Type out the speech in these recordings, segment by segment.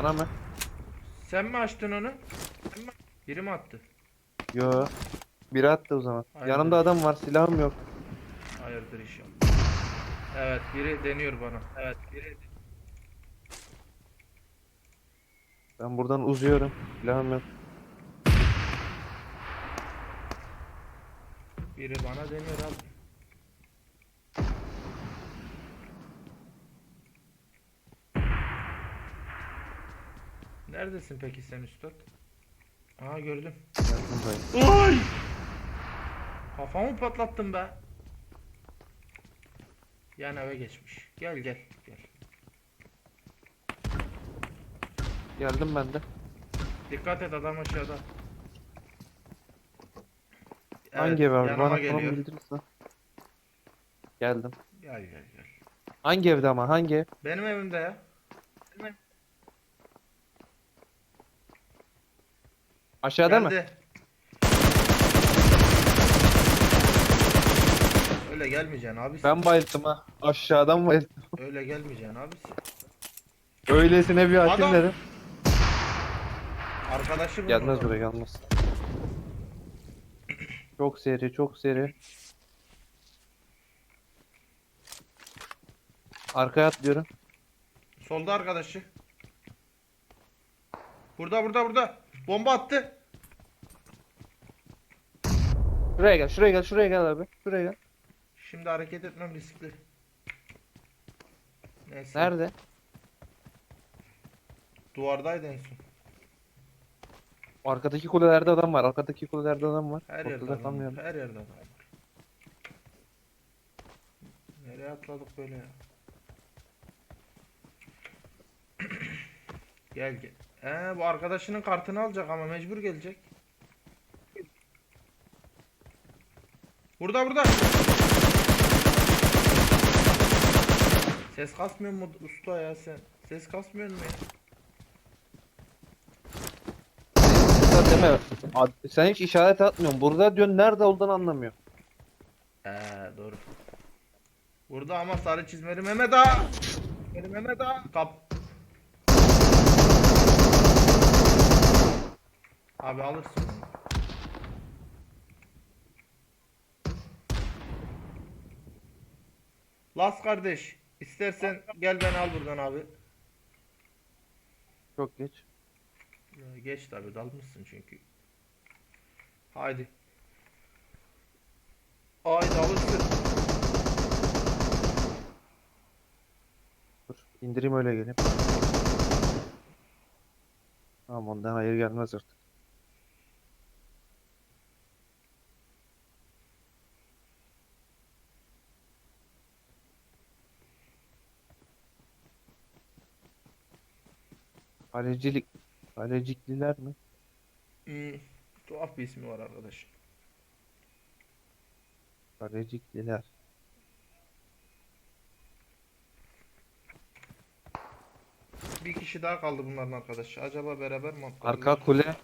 Sana mı? Sen mi açtın onu? Biri mi attı? Yo. Biri attı o zaman. Aynen. Yanımda adam var silahım yok. Hayırdır inşallah. Evet biri deniyor bana. Evet biri Ben buradan uzuyorum. Silahım yok. biri bana deniyor abi. Neredesin peki sen üstad? Aa gördüm. Ay! Kafamı patlattım be. Yan eve geçmiş. Gel gel gel. Geldim ben de. Dikkat et adam aşağıda. Hangi ev abi? yanıma Bana geliyor. bildirirsen. Geldim. Gel gel gel. Hangi evde ama? Hangi ev? Benim evimde ya. Benim ev- Aşağıda mı? Geldi. Öyle gelmeyeceksin abi. Ben bayıldım ha. Aşağıdan bayıldım. Öyle gelmeyeceksin abi. Öylesine bir açayım Adam- dedim. Arkadaşı bu. Gelmez buraya gelmez. Çok seri, çok seri. Arkaya atlıyorum. Solda arkadaşı. Burada burada burada. Bomba attı. Şuraya gel, şuraya gel, şuraya gel abi. Şuraya gel. Şimdi hareket etmem riskli. Neyse. Nerede? Duvardaydı en son. Arkadaki kulelerde adam var. Arkadaki kulelerde adam var. Her yerde Ortada adam var. Her yerde adam var. Nereye atladık böyle ya? gel gel. Ee, bu arkadaşının kartını alacak ama mecbur gelecek. Burada burada. Ses kasmıyor mu usta ya sen? Ses kasmıyor mu ya? Deme. Ad- Sen hiç işaret atmıyorsun. Burada diyorsun nerede olduğunu anlamıyor. Ee doğru. Burada ama sarı çizmeli Mehmet Ağa. Çizmeli Mehmet Ağa. Kap. Abi alırsın bunu. Las kardeş. istersen gel beni al buradan abi. Çok geç. Ya Geç tabi dalmışsın çünkü. Haydi. Haydi alırsın. Dur. indireyim öyle geleyim. Tamam ondan hayır gelmez artık. Kalecilik, kalecikliler mi? Hmm, tuhaf bir ismi var arkadaş. Kalecikliler. Bir kişi daha kaldı bunların arkadaşı. Acaba beraber mi? Arka kule.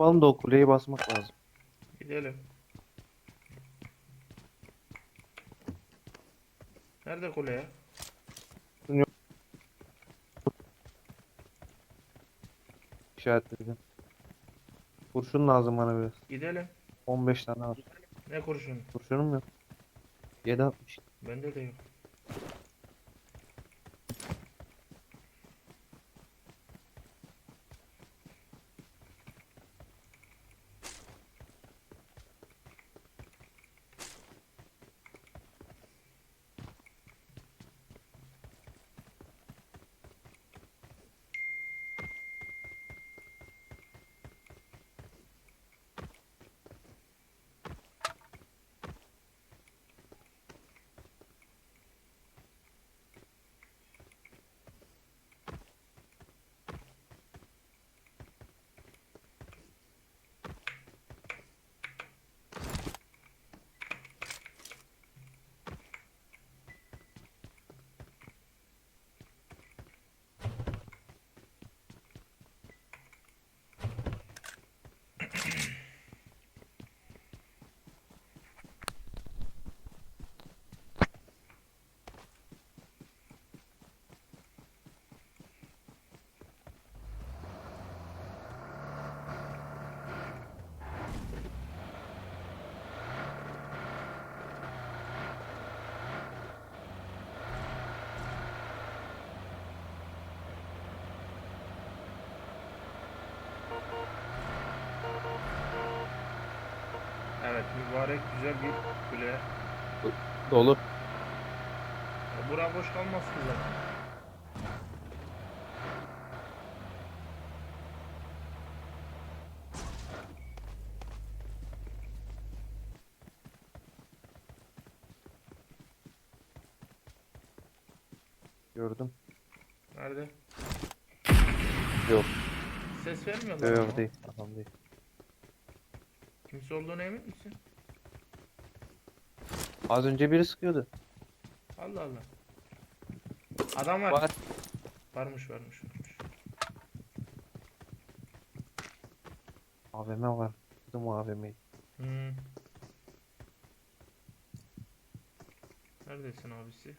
Yapalım da o kuleyi basmak lazım. Gidelim. Nerede kule ya? İşaretledim. Kurşun lazım bana biraz. Gidelim. 15 tane var. Ne kurşun? Kurşunum yok. 760. Bende de yok. Evet mübarek güzel bir kule. Dolu. Ya Bura boş kalmaz ki zaten. Gördüm. Nerede? Yok. Ses ama. yok değil. Adam değil. Kimse olduğuna emin misin? Az önce biri sıkıyordu. Allah Allah. Adam var. Var. Varmış varmış varmış. AVM var. Kızım AVM'yi. Hmm. Neredesin abisi?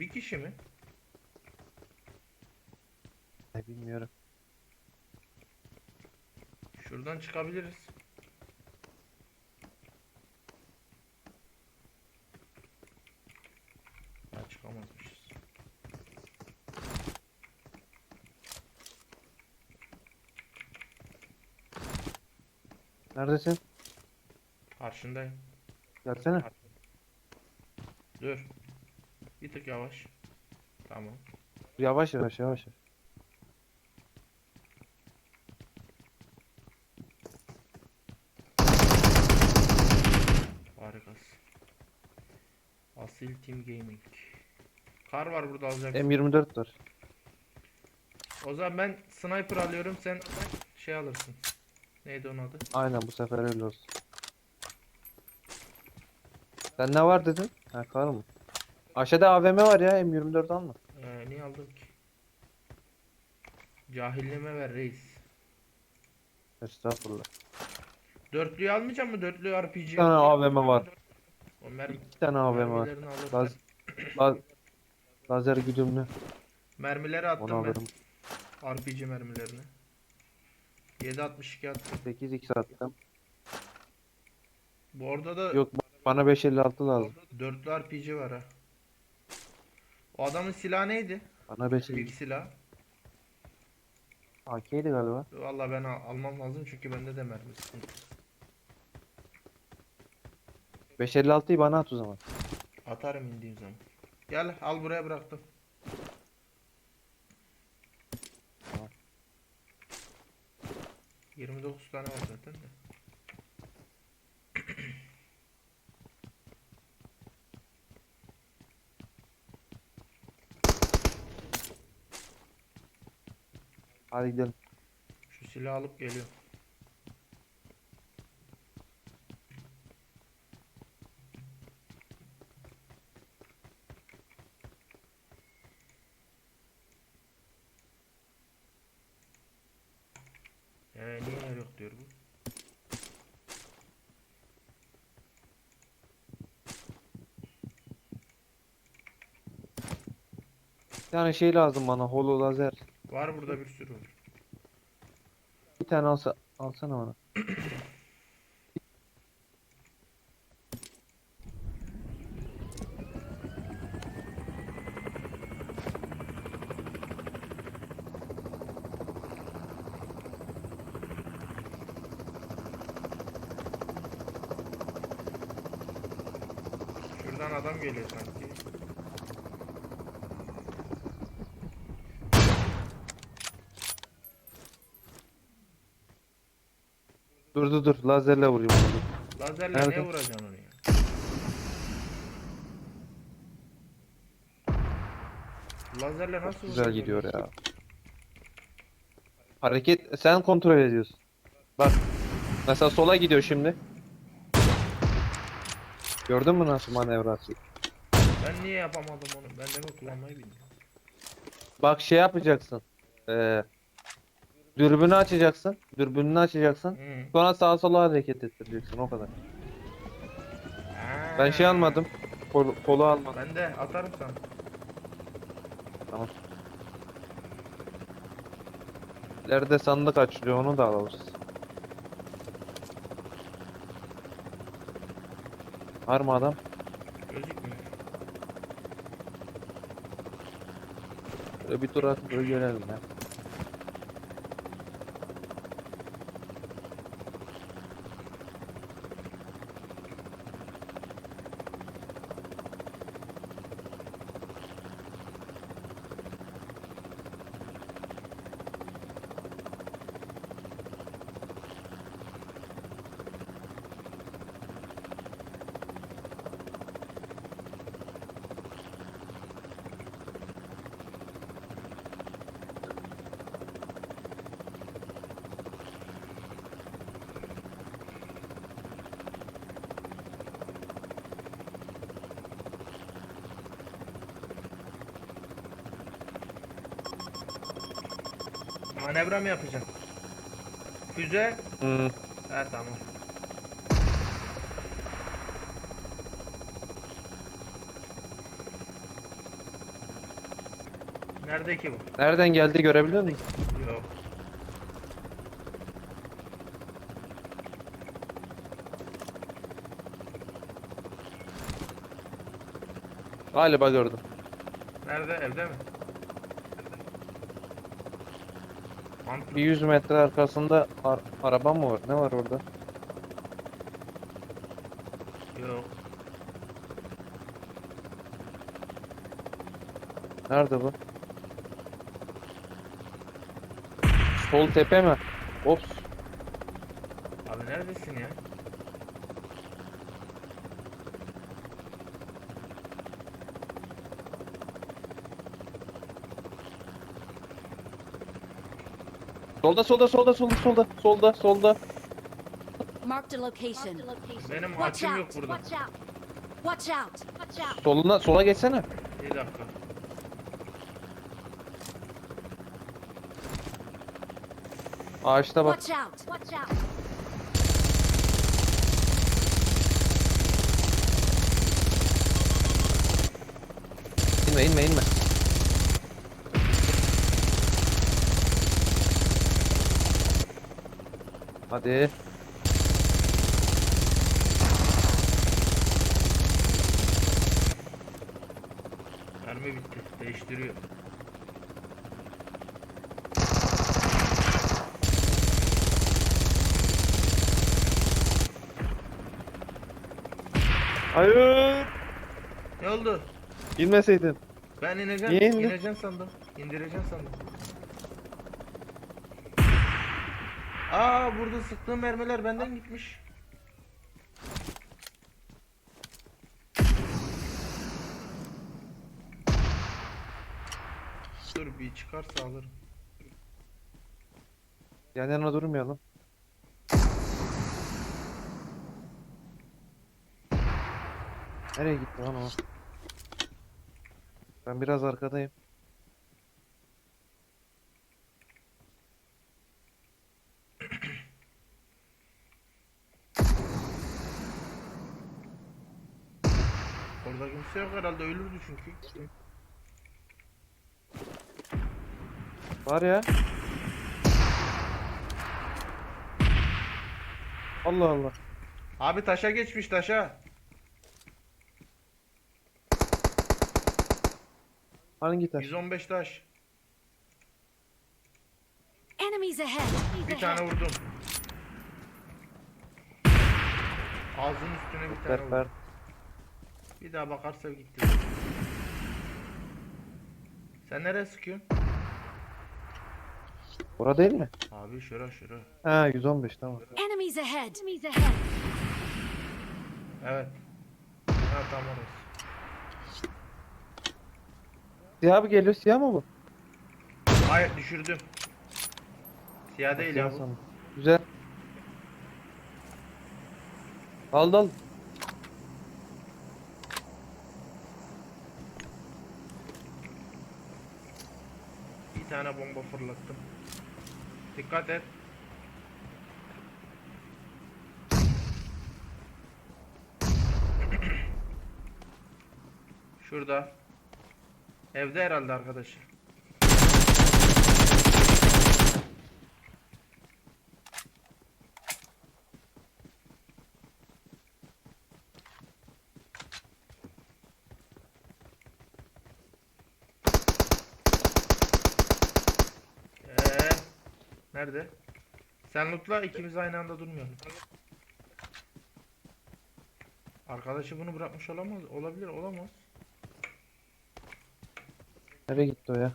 Bir kişi mi? Ne bilmiyorum. Şuradan çıkabiliriz. Ha çıkamazmışız. Neredesin? Karşındayım. Gelsene. Dur. Bir tık yavaş. Tamam. Yavaş yavaş yavaş. yavaş. Harikasın. Asil Team Gaming. Kar var burada alacaksın. M24 var. O zaman ben sniper alıyorum sen şey alırsın. Neydi onun adı? Aynen bu sefer öyle olsun. Sen ne var dedin? Ha kar mı? Aşağıda AVM var ya M24 alma. Ee, niye aldım ki? Cahilliğime ver reis. Estağfurullah. Dörtlüyü almayacak mı? Dörtlü RPG. Bir tane AVM var. O mer- İki tane AVM var. mermilerini alırım. Laz la lazer güdümlü. Mermileri Onu attım ben. alırım. RPG mermilerini. 7.62 attım. 8x attım. Bu orada da Yok bana 556 lazım. dörtlü RPG var ha. O adamın silahı neydi? Bana 5 İlk silah. AK'ydi galiba. Vallahi ben al- almam lazım çünkü bende de mermi sıkıntı. 556'yı bana at o zaman. Atarım indiğim zaman. Gel al buraya bıraktım. Tamam. 29 tane var zaten de. Hadi gidelim. Şu silahı alıp geliyorum. Ee, niye yok diyor bu. Bir tane şey lazım bana. Holo lazer. Var burada bir sürü var. Bir tane alsa alsana bana. Şuradan adam geliyor sanki. Dur dur dur. Lazerle vurayım onu. Lazerle ne vuracaksın onu ya? Lazerle nasıl Güzel vuracaksın gidiyor ya. Hareket sen kontrol ediyorsun. Bak. Mesela sola gidiyor şimdi. Gördün mü nasıl manevrası? Ben niye yapamadım onu? Ben de mi kullanmayı bilmiyorum. Bak şey yapacaksın. Ee, dürbünü açacaksın. Dürbününü açacaksın. Hı. Sonra sağa sola hareket ettireceksin o kadar. Ben şey Ha. almadım. Kol, kolu almadım. Ben de atarım sana. Tamam. İleride sandık açılıyor onu da alırız. Var mı adam? Gözükmüyor. Şöyle bir tur atıp böyle görelim ya. Manevra mı yapacaksın? Füze. Hmm. He tamam. Nerede ki bu? Nereden geldi görebiliyor musun? Yok. Galiba gördüm. Nerede? Evde mi? Bir 100 metre arkasında ar- araba mı var? Ne var orada? Yok. Nerede bu? Sol tepe mi? Ops. Abi neredesin ya? Solda solda solda solda solda solda solda. Marked a location. Benim Watch açım yok out. burada. Watch out. Watch out. Watch out. Soluna sola geçsene. Bir dakika. Ağaçta bak. Watch out. Watch out. İnme inme inme. Hadi. Mermi bitti. Değiştiriyor. Hayır. Ne oldu? İnmeseydin. Ben ineceğim. Niye indin? İneceğim sandım. İndireceğim sandım. Aa burada sıktığım mermiler benden gitmiş. Dur bir çıkarsa alırım. Yan yana durmayalım. Nereye gitti lan o? Ben biraz arkadayım. Orada kimse yok herhalde ölürdü çünkü. Var ya. Allah Allah. Abi taşa geçmiş taşa. Hangi taş? 115 taş. Enemies ahead. Bir tane vurdum. Ağzının üstüne bir tane vurdum. Bir daha bakarsa gitti. Sen nereye sıkıyorsun? Orada değil mi? Abi şura şura. Ha 115 tamam. Enemies ahead. Enemies ahead. Evet. Ha tamam orası. Siyah mı geliyor? Siyah mı bu? Hayır düşürdüm. Siyah değil ya Siyah bu. sandım. Güzel. Al al. Bir tane bomba fırlattım. Dikkat et. Şurada. Evde herhalde arkadaşlar. Nerede? Sen lootla ikimiz aynı anda durmayalım. Arkadaşı bunu bırakmış olamaz. Olabilir, olamaz. Nereye gitti o ya?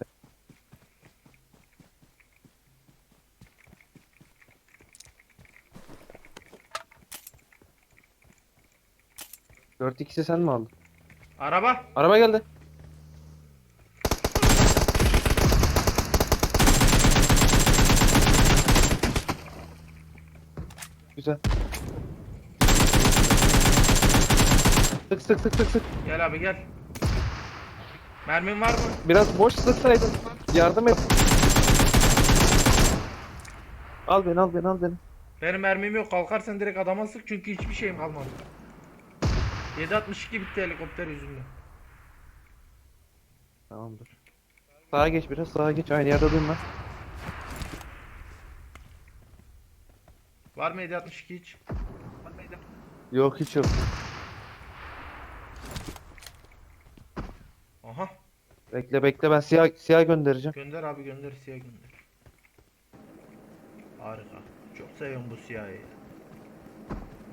Dört ikisi sen mi aldın? Araba. Araba geldi. Güzel. Sık sık sık sık. Gel abi gel. Mermin var mı? Biraz boş sıksaydın. Yardım et. Al beni al beni al beni. Benim mermim yok. Kalkarsan direkt adama sık çünkü hiçbir şeyim kalmadı. 7.62 bitti helikopter yüzünden. Tamamdır. Sağa geç biraz sağa geç aynı yerde durma. Var mı 7.62 hiç? Yok hiç yok. Aha. Bekle bekle ben siyah siyah göndereceğim. Gönder abi gönder siyah gönder. Harika. Çok seviyorum bu siyahı. ya.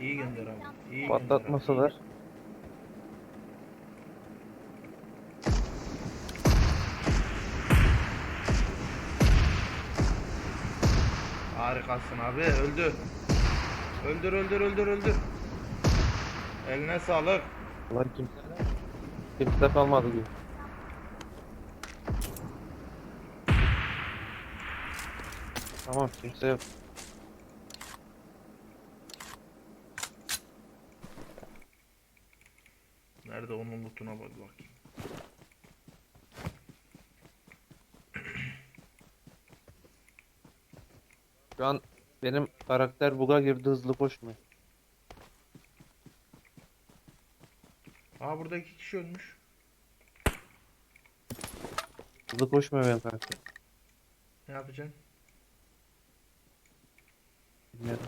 İyi gönder abi. İyi Patlatmasalar. Harikasın abi. Öldü. Öldür öldür öldür öldür. Eline sağlık. Ulan kimse kimse kalmadı gibi. Tamam kimse yok. Nerede onun lootuna bak bakayım. Şu an benim karakter buga girdi hızlı koşmuyor. Aa burada iki kişi ölmüş. Hızlı koşmuyor benim karakter. Ne yapacaksın? Bilmiyorum.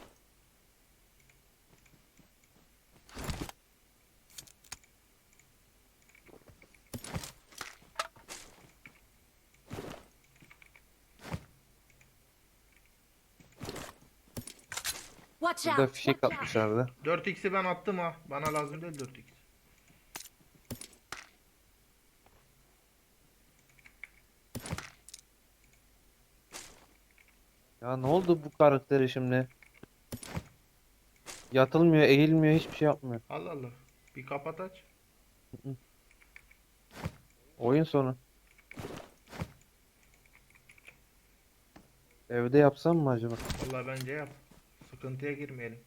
Watch Burada out! fişek atmışlardı. 4x'i ben attım ha. Bana lazım değil 4x. Ya ne oldu bu karakteri şimdi? Yatılmıyor, eğilmiyor, hiçbir şey yapmıyor. Allah Allah. Bir kapat aç. Oyun sonu. Evde yapsam mı acaba? Vallahi bence yap. Sıkıntıya girmeyelim.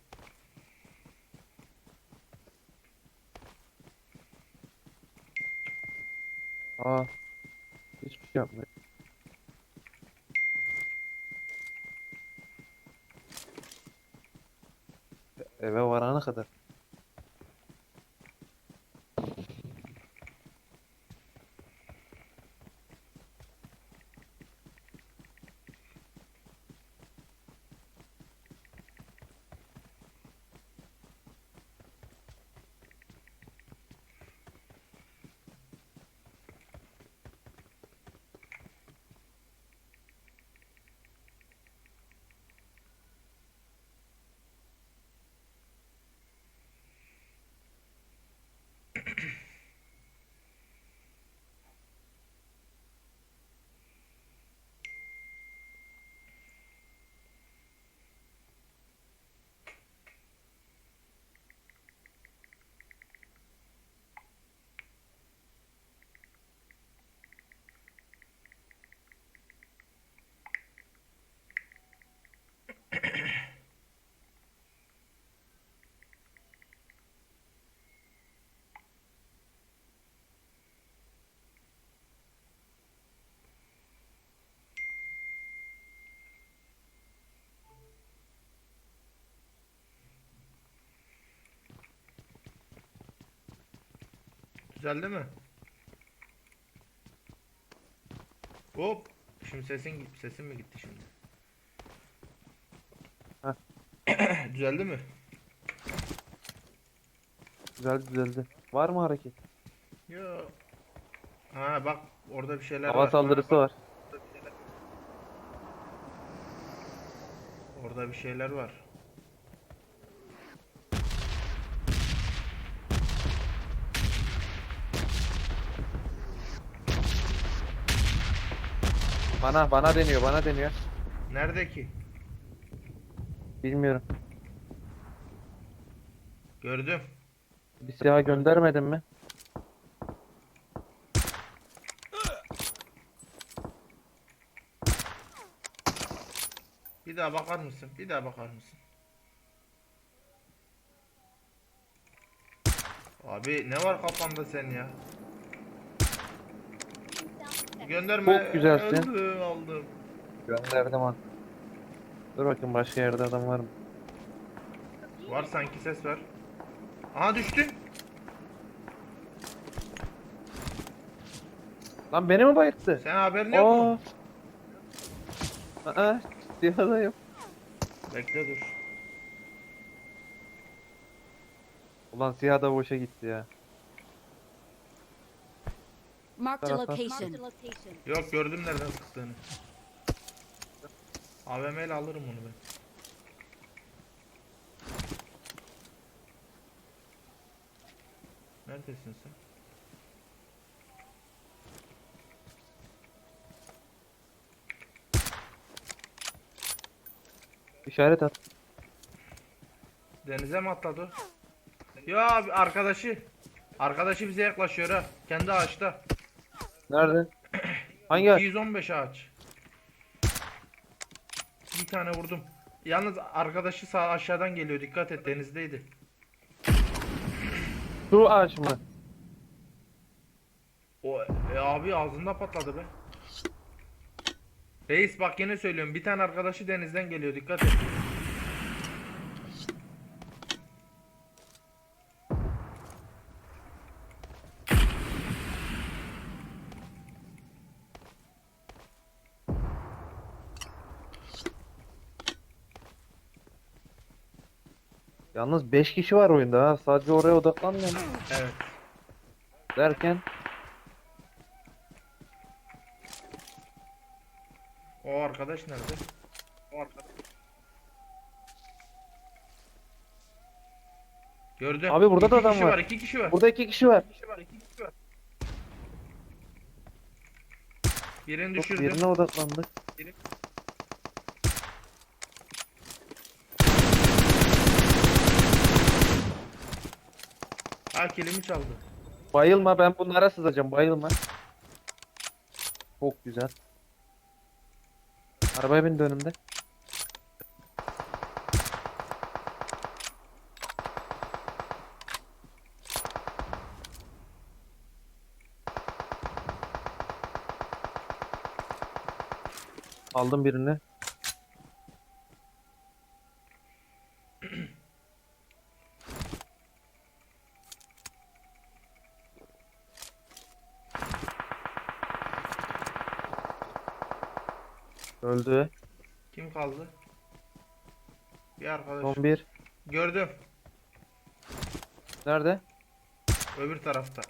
Aa. Hiçbir şey yapmıyor. Eve varana kadar. Düzeldi mi? Hop. Şimdi sesin. Sesin mi gitti şimdi? Düzeldi mi? Güzel düzeldi. Var mı hareket? Yok. Ha bak orada bir şeyler Hava var. saldırısı var. Orada bir şeyler var. Bana bana deniyor bana deniyor. Nerede ki? Bilmiyorum. Gördüm. Bir silah göndermedin mi? Bir daha bakar mısın? Bir daha bakar mısın? Abi ne var kafanda sen ya? Gönderme. Çok güzelsin. Aldım, aldım. Gönderdim an. Dur bakayım başka yerde adam var mı? Var sanki ses var. Aha düştün. Lan beni mi bayılttı? Sen haberin yok mu? Aa. Siyahadayım. Bekle dur. Ulan siyah da boşa gitti ya. Marked a location. Yok gördüm nereden sıktığını. AVM ile alırım onu ben. Neredesin sen? İşaret at. Denize mi atladı? Ya abi arkadaşı. Arkadaşı bize yaklaşıyor ha. Kendi ağaçta. Nerede? Hangi ağaç? 215 ağaç. Bir tane vurdum. Yalnız arkadaşı sağ aşağıdan geliyor. Dikkat et denizdeydi. Şu ağaç mı? O e, abi ağzında patladı be. Reis bak yine söylüyorum. Bir tane arkadaşı denizden geliyor. Dikkat et. Yalnız 5 kişi var oyunda ha. Sadece oraya odaklanmıyor mu? Evet. Derken O arkadaş nerede? O arkadaş. Gördüm. Abi burada İki da adam kişi var. var. iki kişi var. burada 2 kişi var. kişi var. iki kişi var. Birini Yok, düşürdüm. Birine odaklandık. Ha kilimi çaldı. Bayılma ben bunlara sızacağım bayılma. Çok güzel. Arabaya bindi önümde. Aldım birini. Öldü. Kim kaldı? Bir arkadaş. Son bir. Gördüm. Nerede? Öbür tarafta.